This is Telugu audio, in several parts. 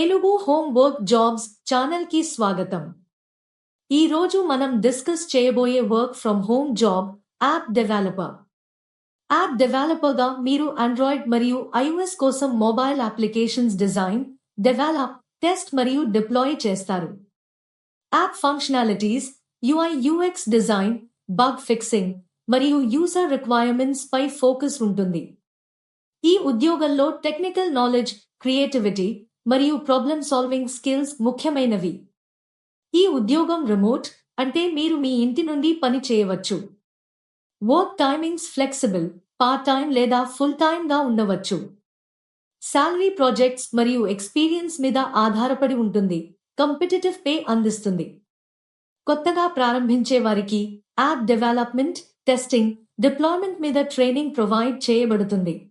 తెలుగు హోమ్ వర్క్ జాబ్స్ ఛానల్కి స్వాగతం. ఈ రోజు మనం డిస్కస్ చేయబోయే work from home job app developer. App డెవలపర్గా మీరు ఆండ్రాయిడ్ మరియు ఐఓఎస్ కోసం mobile applications design develop test మరియు డిప్లాయ్ చేస్తారు. App functionalities UI UX design bug fixing మరియు యూజర్ రిక్వైర్మెంట్స్ పై ఫోకస్ ఉంటుంది. ఈ ఉద్యోగంలో టెక్నికల్ నాలెడ్జ్ క్రియేటివిటీ మరియు ప్రాబ్లమ్ సాల్వింగ్ స్కిల్స్ ముఖ్యమైనవి. ఈ ఉద్యోగం రిమోట్ అంటే మీరు మీ ఇంటి నుండి పని చేయవచ్చు. Work timings flexible part time లేదా ఫుల్ టైం గా ఉండవచ్చు. శాలరీ ప్రాజెక్ట్స్ మరియు ఎక్స్పీరియన్స్ మీద ఆధారపడి ఉంటుంది కంపిటేటివ్ పే అందిస్తుంది. కొత్తగా ప్రారంభించే వారికి యాప్ డెవలప్మెంట్ టెస్టింగ్ డిప్లాయ్మెంట్ మీద ట్రైనింగ్ ప్రొవైడ్ చేయబడుతుంది.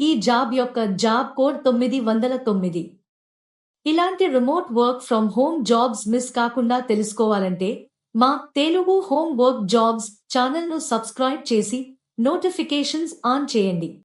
ఈ జాబ్ యొక్క జాబ్ కోడ్ తొమ్మిది వందల తొమ్మిది. ఇలాంటి remote work from home jobs miss కాకుండా తెలుసుకోవాలంటే మా తెలుగు హోమ్ వర్క్ జాబ్స్ ఛానల్ను సబ్స్క్రైబ్ చేసి నోటిఫికేషన్స్ ఆన్ చేయండి.